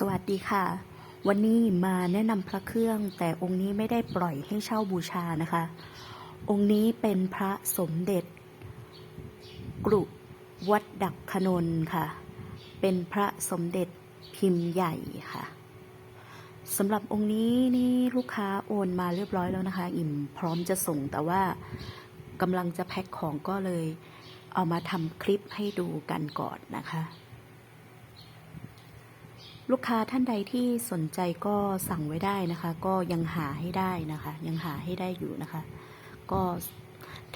สวัสดีค่ะ วันนี้มาแนะนำพระเครื่อง แต่องค์นี้ไม่ได้ปล่อยให้เช่าบูชานะคะ องค์นี้เป็นพระสมเด็จ กรุวัดดักขนนค่ะ เป็นพระสมเด็จพิมพ์ใหญ่ค่ะสำหรับองค์นี้นี่ลูกค้าโอนมาเรียบร้อยแล้วนะคะ อิ่มพร้อมจะส่งแต่ว่ากำลังจะแพ็คของก็เลย เอามาทำคลิปให้ดูกันก่อนนะคะ ลูกค้าท่านใดที่สนใจก็สั่งไว้ได้นะคะ ก็ยังหาให้ได้นะคะ ยังหาให้ได้อยู่นะคะ ก็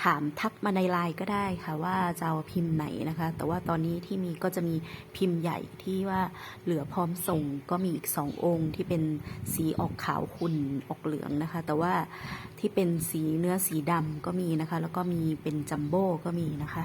ถามทักมาในไลน์ก็ได้ค่ะ ว่าจะเอาพิมพ์ไหนนะคะ แต่ว่าตอนนี้ที่มีก็จะมีพิมพ์ใหญ่ที่ว่าเหลือพร้อมส่งก็มีอีกสององค์ที่เป็นสีออกขาวขุ่นออกเหลืองนะคะ แต่ว่าที่เป็นสีเนื้อสีดำก็มีนะคะ แล้วก็มีเป็นจัมโบ้ก็มีนะคะ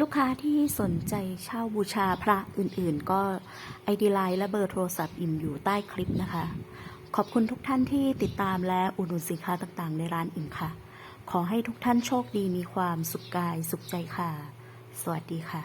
ลูกค้าที่สนใจเช่าบูชาพระอื่นๆ ก็ไอดีไลน์และเบอร์โทรศัพท์อิ่มอยู่ใต้คลิปนะคะ ขอบคุณทุกท่านที่ติดตามและอุดหนุนสินค้าต่างๆ ในร้านอิ่มค่ะ ขอให้ทุกท่านโชคดีมีความสุขกายสุขใจค่ะ สวัสดีค่ะ